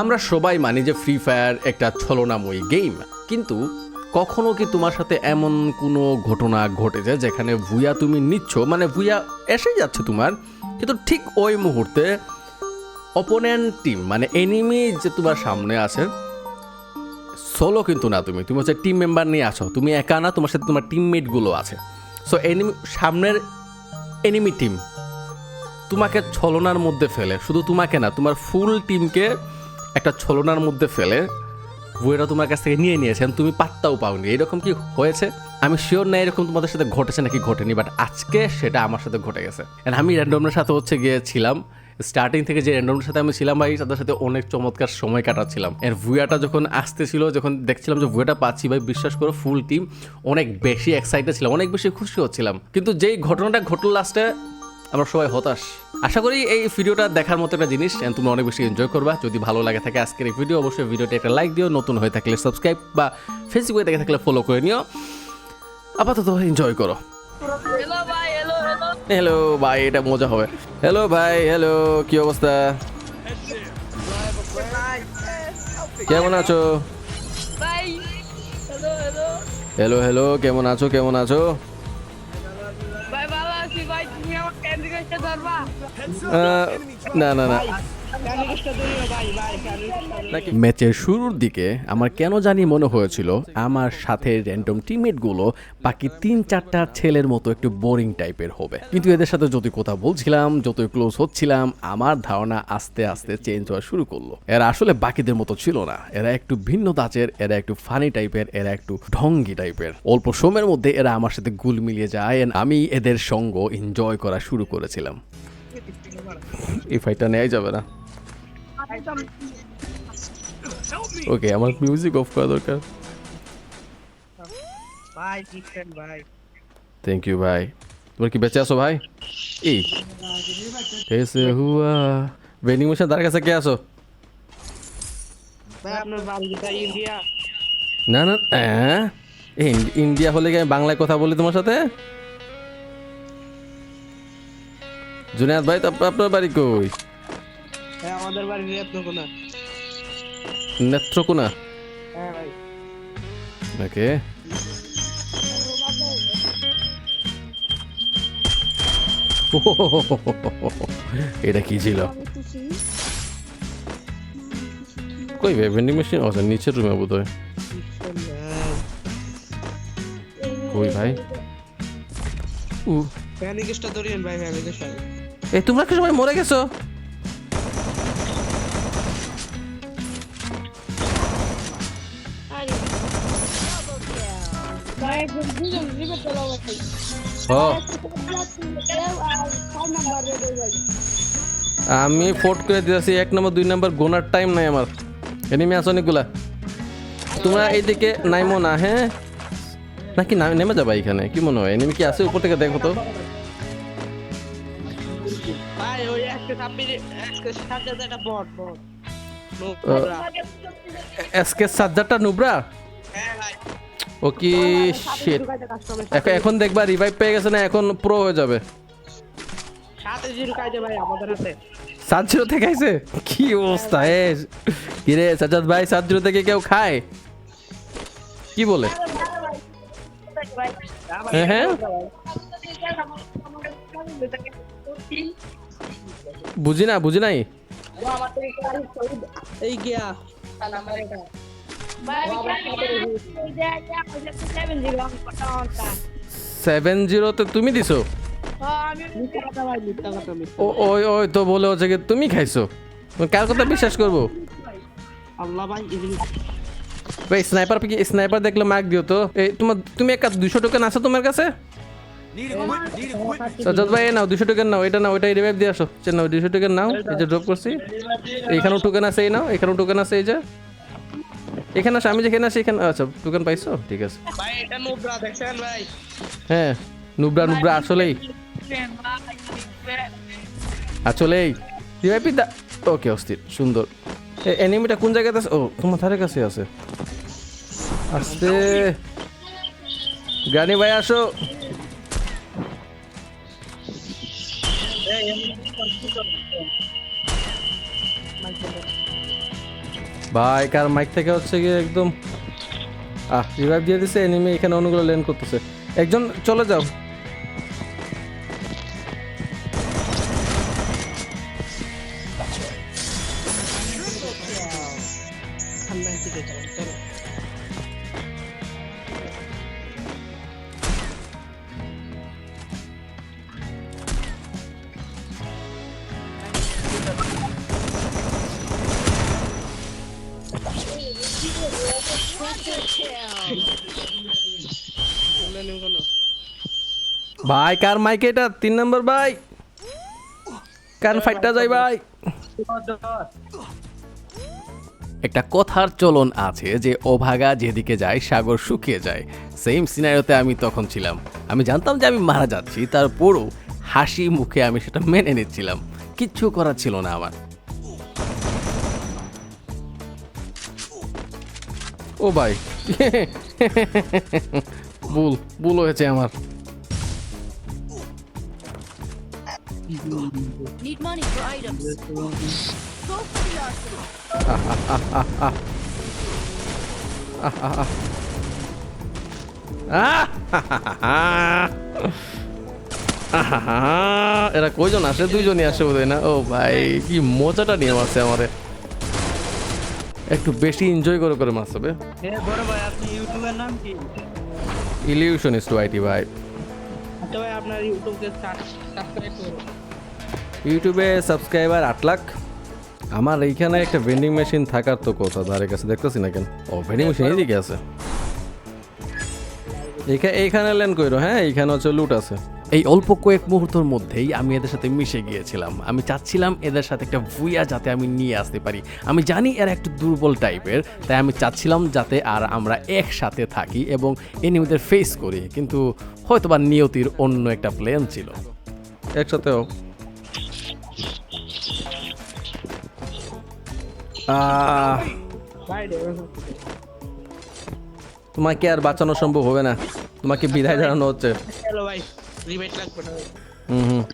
আমরা সবাই মানি যে ফ্রি ফায়ার একটা ছলনাময়ী গেম কিন্তু কখনো কি তোমার সাথে এমন কোনো ঘটনা ঘটেছে যেখানে ভুয়া তুমি নিচ্ছ? মানে ভুয়া এসেই যাচ্ছে তোমার, কিন্তু ঠিক ওই মুহূর্তে অপোনেন্ট টিম মানে এনিমি যে তোমার সামনে আছে সোলো কিন্তু না তুমি। তুমি হচ্ছে টিম মেম্বার নিয়ে আসো তুমি একা না, তোমার সাথে তোমার টিমমেটগুলো আছে। সো এনিমি সামনের এনিমি টিম তোমাকে ছলনার মধ্যে ফেলে। শুধু তোমাকে না, তোমার ফুল টিমকে একটা ছলনার মধ্যে ফেলে বইটা তোমার কাছ থেকে নিয়ে নিয়েছেন তুমি পাত্তাও পাওনি। এরকম কি হয়েছে? আমি শিওর না এরকম তোমাদের সাথে ঘটেছে নাকি ঘটেনি বাট আজকে সেটা আমার সাথে ঘটে গেছে। And আমি র্যান্ডমের সাথে হচ্ছে গিয়েছিলাম স্টার্টিং থেকে যে র্যান্ডমের সাথে আমি ছিলাম ভাই, তাদের সাথে অনেক চমৎকার সময় কাটাচ্ছিলাম। এর ভুয়াটা যখন আসতেছিল, যখন দেখছিলাম যে ভুয়াটা পাচ্ছি ভাই, বিশ্বাস করো ফুল টিম অনেক বেশি এক্সাইটেড ছিলাম, অনেক বেশি খুশি হচ্ছিলাম। কিন্তু যেই ঘটনাটা ঘটল লাস্টে আমরা সবাই হতাশ। আশা করি এই ভিডিওটা দেখার মতো একটা জিনিস তুমি অনেক বেশি এনজয় করবা। যদি ভালো লাগে থাকে আজকের এই ভিডিও অবশ্যই ভিডিওটা একটা লাইক দিও। নতুন হয়ে থাকলে সাবস্ক্রাইব বা ফেসবুকে দেখে থাকলে ফলো করে নিও। আপাতত এনজয় করো। হ্যালো ভাই হ্যালো হ্যালো হ্যালো ভাই এটা মজা হবে। হ্যালো ভাই হ্যালো কি অবস্থা? কেমন আছো? হ্যালো হ্যালো কেমন আছো কেমন আছো? আমার না না না। ম্যাচের শুরুর দিকে আমার কেন জানি মনে হয়েছিল আমার সাথে র্যান্ডম টিমমেটগুলো বাকি তিন চারটা ছেলের মতো একটু বোরিং টাইপের হবে। কিন্তু এদের সাথে যতই কথা বলছিলাম যতই ক্লোজ হচ্ছিলাম আমার ধারণা আস্তে আস্তে চেঞ্জ হওয়া শুরু করল। এরা আসলে বাকিদের মতো ছিল না। এরা একটু ভিন্ন দাচের এরা একটু ফানি টাইপের এরা একটু ঢঙ্গি টাইপের অল্প সময়ের মধ্যে এরা আমার সাথে গুল মিলিয়ে যায় আমি এদের সঙ্গ এনজয় করা শুরু করেছিলাম। এই ফাইটটা নেওয়াই যাবে না। ওকে আমার মিউজিক অফ করা দরকার। থ্যাংক ইউ ভাই তোমার কি বেঁচে আছো ভাই? এই। এসে হুয়া। ভেন্ডিং মেশিন তার কাছে কে আসো না না হ্যাঁ। ইন্ডিয়া হলে কি আমি বাংলায় কথা বলি তোমার সাথে? জুনিয়াদ ভাই আপনার বাড়ি কই? হ্যাঁ আমাদের বাড়ি রত্নকোনা নেত্রকোনা? হ্যাঁ ভাই। ওকে। এটা কি ছিল? কই ভাই ভেন্ডিং মেশিন আচ্ছা নিচের রুমে বোধ হয় ভাই কই ভাই? উ ফ্যানিকেশটা ধরিয়েন ভাই ফ্যানিকেশ এই তোমরা কি সবাই মরে গেছো? আমি ফোর্ট করে দিয়েছি এক নম্বর দুই নম্বর গোনার টাইম নাই আমার। এনিমি আছে অনেকগুলা। তোমরা এইদিকে নাইমো না হ্যাঁ? নাকি নেমে যাবা এখানে? কি মনে হয়? এনিমি কি আছে? উপর থেকে দেখো তো। এসকে সাজ্জারটা নুবরা হ্যাঁ ও কি। এখন দেখবা রিভাইভ পেয়ে গেছে না এখন প্রো হয়ে যাবে সাত জিরো থেকে আইছে কি অবস্থা এ কিরে সাজ্জাদ ভাই সাত জিরো থেকে কেউ খায় কি বলে হ্যাঁ হ্যাঁ বুঝি না বুঝি নাই? এই গিয়া। সেভেন জিরোতে তুমি দিছো? ওই ওই তো বলে হচ্ছে কি তুমি খাইছো। কার কথা বিশ্বাস করব? আল্লাহ ভাই ভাই স্নাইপার স্নাইপার দেখলে মার্ক দিও তো। এই তোমার তুমি একটা দুশো টোকেন আছে তোমার কাছে? সজ্জাদ ভাই নাও দুশো টোকেন নাও এটা নাও রিভাইভ দিয়ে আসো। নাও দুশো টোকেন নাও এই যে ড্রপ করছি। এইখানেও টোকেন আছে এই নাও এখানেও টোকেন আছে এই যে। এখানে আসো আমি যেখানে আছি এখানে আচ্ছা টোকেন পাইছো? ঠিক আছে। ভাই এটা নোবরা দেখছেন ভাই? হ্যাঁ নুবরা নুবরা আসলেই। আসলেই। দা ওকে অস্থির সুন্দর। এনিমিটা কোন জায়গাতে আছে? ও তোমার ধারে কাছে আছে। আস্তে। গানি ভাই আসো। ভাই, কার মাইক থেকে হচ্ছে গিয়ে একদম আহ রিভাইভ দিয়ে দিছে এনিমি এখানে অন্যগুলো লেন করতেছে। একজন, চলে যাও। ভাই কার মাইক এটা? তিন নম্বর ভাই। কার ফাইটটা যাই ভাই? একটা কথার চলন আছে যে অভাগা যেদিকে যায় সাগর শুকিয়ে যায়। সেম সিনারিওতে আমি তখন ছিলাম। আমি জানতাম যে আমি মারা যাচ্ছি তারপরও হাসি মুখে আমি সেটা মেনে নিচ্ছিলাম। কিচ্ছু করার ছিল না আমার। ও ভাই ভুল ভুল হয়েছে আমার। Need money for items. Go for the arsenal. এরা কয়জন আসে? দুইজনই আসে বোধ না? ও ভাই কি মজাটা নিয়ে মারছে আমারে। একটু বেশি এনজয় করে করে মারছে বে। এ বড় ভাই আপনি ইউটিউবের নাম কি? ইলিউশনিস্ট আইটি ভাই। আচ্ছা ভাই আপনার ইউটিউবকে সাবস্ক্রাইব করুন। ইউটিউবে সাবস্ক্রাইবার আট লাখ। আমার এইখানে একটা ভেন্ডিং মেশিন থাকার তো কথা ধারে কাছে দেখতেছি না কেন? ও ভেন্ডিং মেশিন এদিকে আছে। এইখা- এইখানে লেন কইরো হ্যাঁ? এইখানে হচ্ছে লুট আছে। এই অল্প কয়েক মুহূর্তের মধ্যেই আমি এদের সাথে মিশে গিয়েছিলাম। আমি চাচ্ছিলাম এদের সাথে একটা ভুইয়া যাতে আমি নিয়ে আসতে পারি। আমি জানি এরা একটু দুর্বল টাইপের তাই আমি চাচ্ছিলাম যাতে আর আমরা একসাথে থাকি এবং এনিমিদের ফেস করি। কিন্তু হয়তো বা নিয়তির অন্য একটা প্ল্যান ছিল। একসাথেও। তোমাকে আর বাঁচানো সম্ভব হবে না। তোমাকে বিদায় জানানো হচ্ছে। হুম হুম।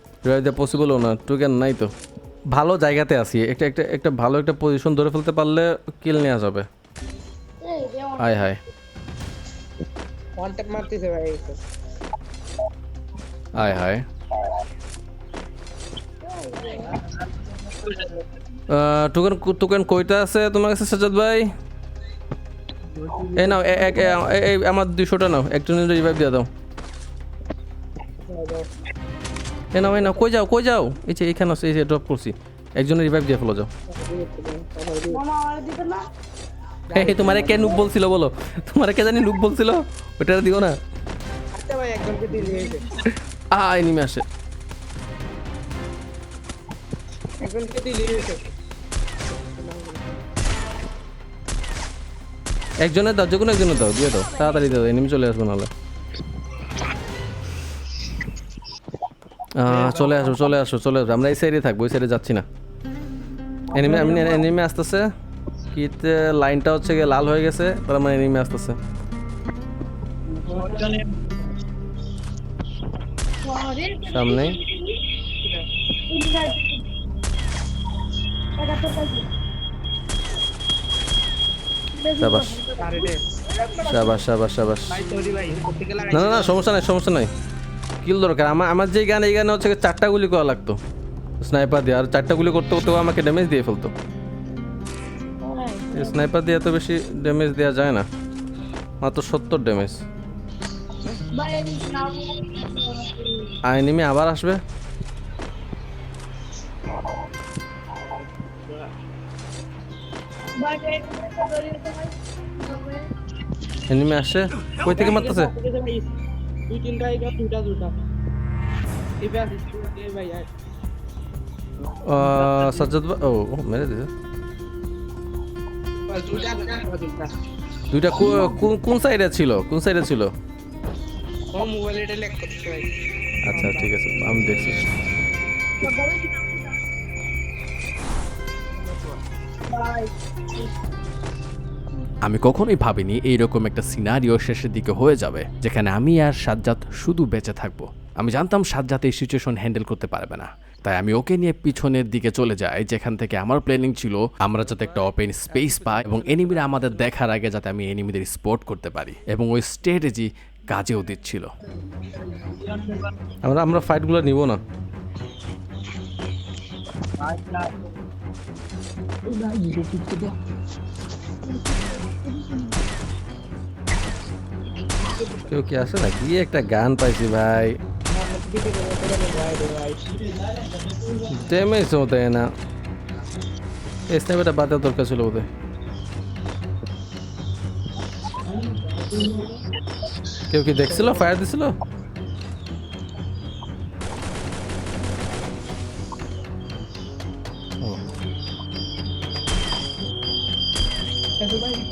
পসিবলও না। টুকেন নাই তো। ভালো জায়গাতে আছি। একটা একটা একটা ভালো একটা পজিশন ধরে ফেলতে পারলে কিল নেওয়া যাবে। হায় হায়। ওয়ান ট্যাপ মারতেছে ভাই এই তো। টুকেন টুকেন কয়টা আছে তোমার কাছে সাজাদ ভাই? এই নাও এক এই আমার দুশোটা নাও একজনের রিভাইভ দিয়ে দাও। এ নাও এই নাও কই যাও কই যাও? এই যে এইখানে আছে, এই যে ড্রপ করছি। একজনের রিভাইভ দিয়ে ফেলো যাও। এই তোমারে কে নুব বলছিল বলো? তোমারে কে জানি নুব বলছিল? ওটা দিও না। আচ্ছা আ এনিমি আসে। একজনকে দিয়ে একজনের দাও যে কোনো একজনের দাও, দিয়ে দাও, তাড়াতাড়ি দাও এনিমি চলে আসব নাহলে। চলে আসো চলে আসো চলে আসো আমরা এই সাইডে থাকব ওই সাইডে যাচ্ছি না। এনিমি আমি এনিমি আসতেছে। কিতে লাইনটা হচ্ছে গিয়ে লাল হয়ে গেছে, তার মানে এনিমি আসতেছে। সামনে সাবাস। সাবাস সাবাস সাবাস। না না না সমস্যা নাই সমস্যা নাই। কিল দরকার। আমার আমার যে গান এই গানে হচ্ছে চারটা গুলি করা লাগতো। স্নাইপার দিয়ে। আর চারটা গুলি করতে করতে আমাকে ড্যামেজ দিয়ে ফেলতো। স্নাইপার দিয়ে এত বেশি ড্যামেজ দেওয়া যায় না। মাত্র সত্তর ড্যামেজ আইনিমি আবার আসবে। এনিমি আসছে কই থেকে মারতেছে? দুই তিনটা দুটা দুটা এই ব্যাস এই ভাই সাজ্জাদ ও ও, মেরে দিছে দুইটা কোন সাইডে ছিল? কোন সাইডে ছিল আচ্ছা ঠিক আছে আমি দেখছি। আমি কখনোই ভাবিনি এইরকম একটা সিনারিও শেষের দিকে হয়ে যাবে যেখানে আমি আর সাজ্জাদ শুধু বেঁচে থাকব। আমি জানতাম সাজ্জাদ এই সিচুয়েশন হ্যান্ডেল করতে পারবে না। তাই আমি ওকে নিয়ে পিছনের দিকে চলে যাই যেখান থেকে আমার প্ল্যানিং ছিল আমরা যাতে একটা ওপেন স্পেস পাই এবং এনিমিরা আমাদের দেখার আগে যাতে আমি এনিমিদের স্পট করতে পারি এবং ওই স্ট্র্যাটেজি কাজেও দিচ্ছিল। আমরা আমরা ফাইটগুলো নিব না। কেউ কি আছে নাকি একটা গান পাইছি ভাই ড্যামেজ হতে না এই স্ন্যাপটা বাদ দেওয়ার দরকার ছিল বোধহয় কেউ কি দেখছিল ফায়ার দিছিল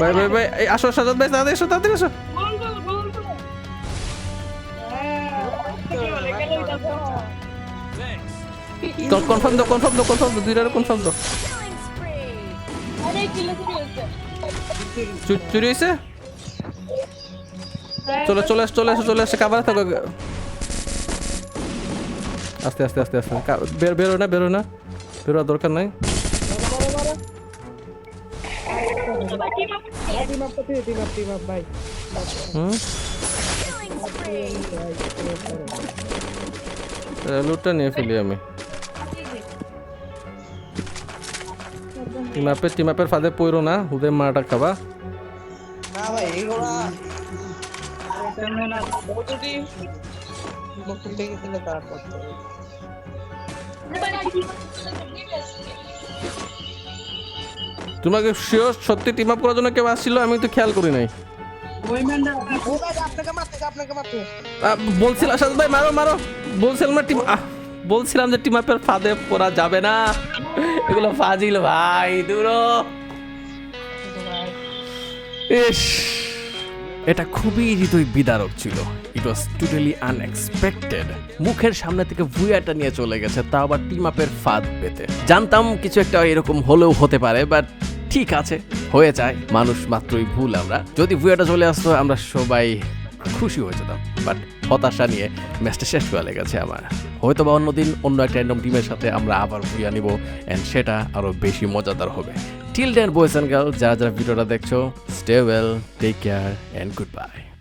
ভাই ভাই ভাই, এই আসো সাজাদ ভাই তাড়াতাড়ি এসো তাড়াতাড়ি এসো কনফার্ম দাও কনফার্ম দাও কনফার্ম দাও দুইটারে কনফার্ম দাও। চুরি হয়েছে চলে চলে চলে আসো, চলে কাবার থাকো। আস্তে আস্তে আস্তে আস্তে। কা- বের বেরো না বেরো না। বেরোর দরকার নাই। টিম আপ করতে টিম আপ টিম আপ ভাই হুম? Killing spree. লুটটা নিয়ে ফেলি আমি। টিম আপের টিম আপের ফাঁদে পড়ো না হুদে মাটা খাবা। না ভাই বকুল থেকে দিলে তারপর তোমাকে শিওর সত্যি টিম আপ করার জন্য কেউ আসছিল? আমি তো খেয়াল করি নাই। বলছিলাম আসাদ ভাই মারো মারো। বলছিলাম না টিম আহ, বলছিলাম যে টিম আপের ফাঁদে পড়া যাবে না। এগুলো ফাজিল ভাই দূরো। ইস। এটা খুবই হৃদয় বিদারক ছিল। ইট ওয়াজ টোটালি আনএক্সপেক্টেড মুখের সামনে থেকে ভুয়াটা নিয়ে চলে গেছে, তা আবার টিম আপের ফাঁদ পেতে। জানতাম কিছু একটা এরকম হলেও হতে পারে বাট ঠিক আছে, হয়ে যায়। মানুষ মাত্রই ভুল আমরা। যদি ভুয়াটা চলে আসতো, আমরা সবাই খুশি হয়ে যেতাম। বাট হতাশা নিয়ে ম্যাচটা শেষ হয়ে লেগেছে আমার। হয়তো বা অন্যদিন অন্য একটা র্যান্ডম টিমের সাথে আমরা আবার ভুইয়া নিব অ্যান্ড সেটা আরও বেশি মজাদার হবে। Till then boys and girl যারা যারা ভিডিওটা দেখছ stay well take care and goodbye